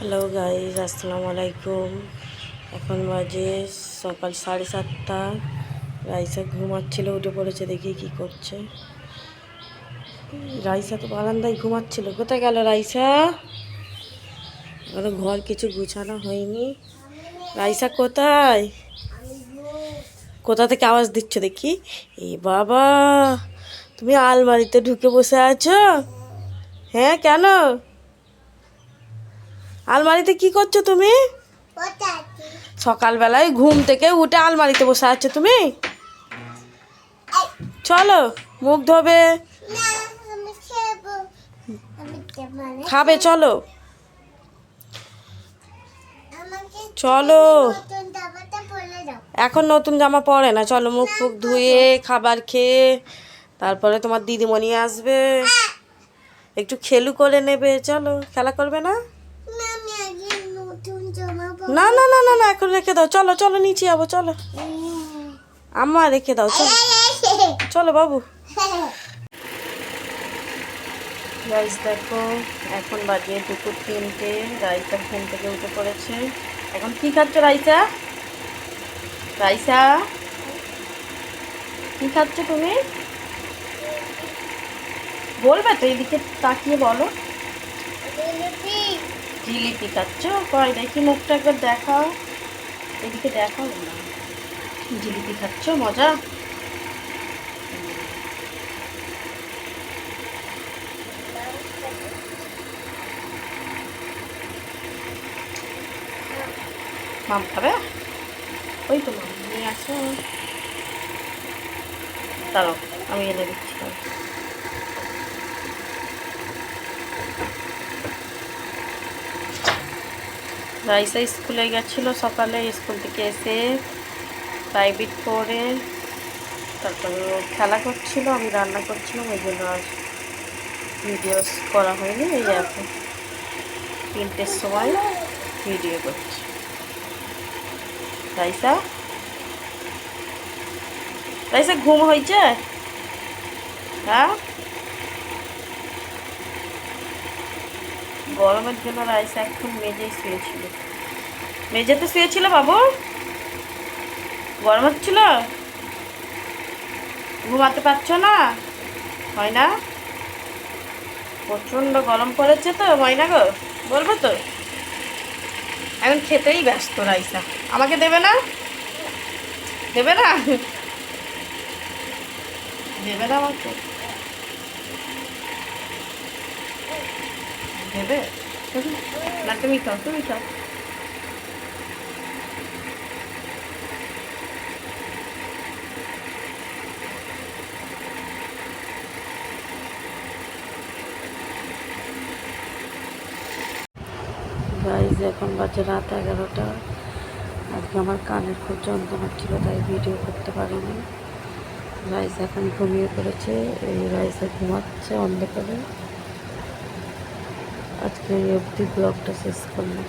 Hello guys আসসালামু আলাইকুম এখন বাজে সকাল সাড়ে সাতটা। রাইসা ঘুমাচ্ছিল, উঠে পড়েছে, দেখি কি করছে। রাইসা তো বারান্দায় ঘুমাচ্ছিল। কোথায় গেল রাইসা? এখনও ঘর কিছু গুছানো হয়নি। রাইসা কোথায়? কোথা থেকে আওয়াজ দিচ্ছ দেখি? এ বাবা, তুমি আলমারিতে ঢুকে বসে আছো? হ্যাঁ কেন? আলমারিতে কি করছ তুমি? সকালবেলায় ঘুম থেকে উঠে আলমারিতে বসে আছো তুমি? চলো মুখ ধোবে। খাবে। চলো। চলো। এখন নতুন জামা পরে না চলো মুখ ফুক ধুয়ে খাবার খেয়ে তারপরে তোমার দিদিমণি আসবে। একটু খেলু করে নেবে চলো খেলা করবে না? না না না না না এখন রেখে দাও। চলো চলো নিচে যাব চলো। আম্মা রেখে দাও চলো। চলো বাবু। রাইস দেখো এখন বাজে দুপুর তিনটে। রাইসা ঘুম থেকে উঠে পড়েছে। এখন কি খাচ্ছ রাইসা? রাইসা? কি খাচ্ছ তুমি? বলবে তো এদিকে তাকিয়ে বলো। জিলিপি খাচ্ছ? কয় দেখি মুখটা একবার দেখাও। এদিকে দেখাও না। জিলিপি খাচ্ছ? মজা? মাম খাবে? ওই তো মাম, নিয়ে আসো। দাঁড়াও, আমি এনে দিচ্ছি। রাইসা স্কুলে গেছিল সকালে, স্কুল থেকে এসে প্রাইভেট করে তারপরে খেলা করছিল, আমি রান্না করছিলাম ওই জন্য আর ভিডিও করা হয়নি, এই এখন তিনটের সময় ভিডিও করছি। রাইসা? রাইসা, ঘুম হয়েছে? হ্যাঁ? গরমের জন্য রাইসা এখন মেজেই শুয়েছিল। মেঝেতে শুয়েছিল বাবু? গরম হচ্ছিল? ঘুমাতে পারছ না? হয় না? প্রচণ্ড গরম পড়েছে তো ময়না গো? বলব তো। এখন খেতেই ব্যস্ত রাইসা। আমাকে দেবে না? দেবে না? দেবে না আমাকে? দেবে না, তুমি খাও, তুমি গাইজ এখন বাজে রাত এগারোটা। আজকে আমার কানের খুব যন্ত্রণা ছিল, তাই ভিডিও করতে পারিনি। রাইস এখন ঘুমিয়ে পড়েছে, এই রাইসে ঘুমাচ্ছে অন্ধকারে। আজকে এই অবধি ব্লগটা শেষ করলাম।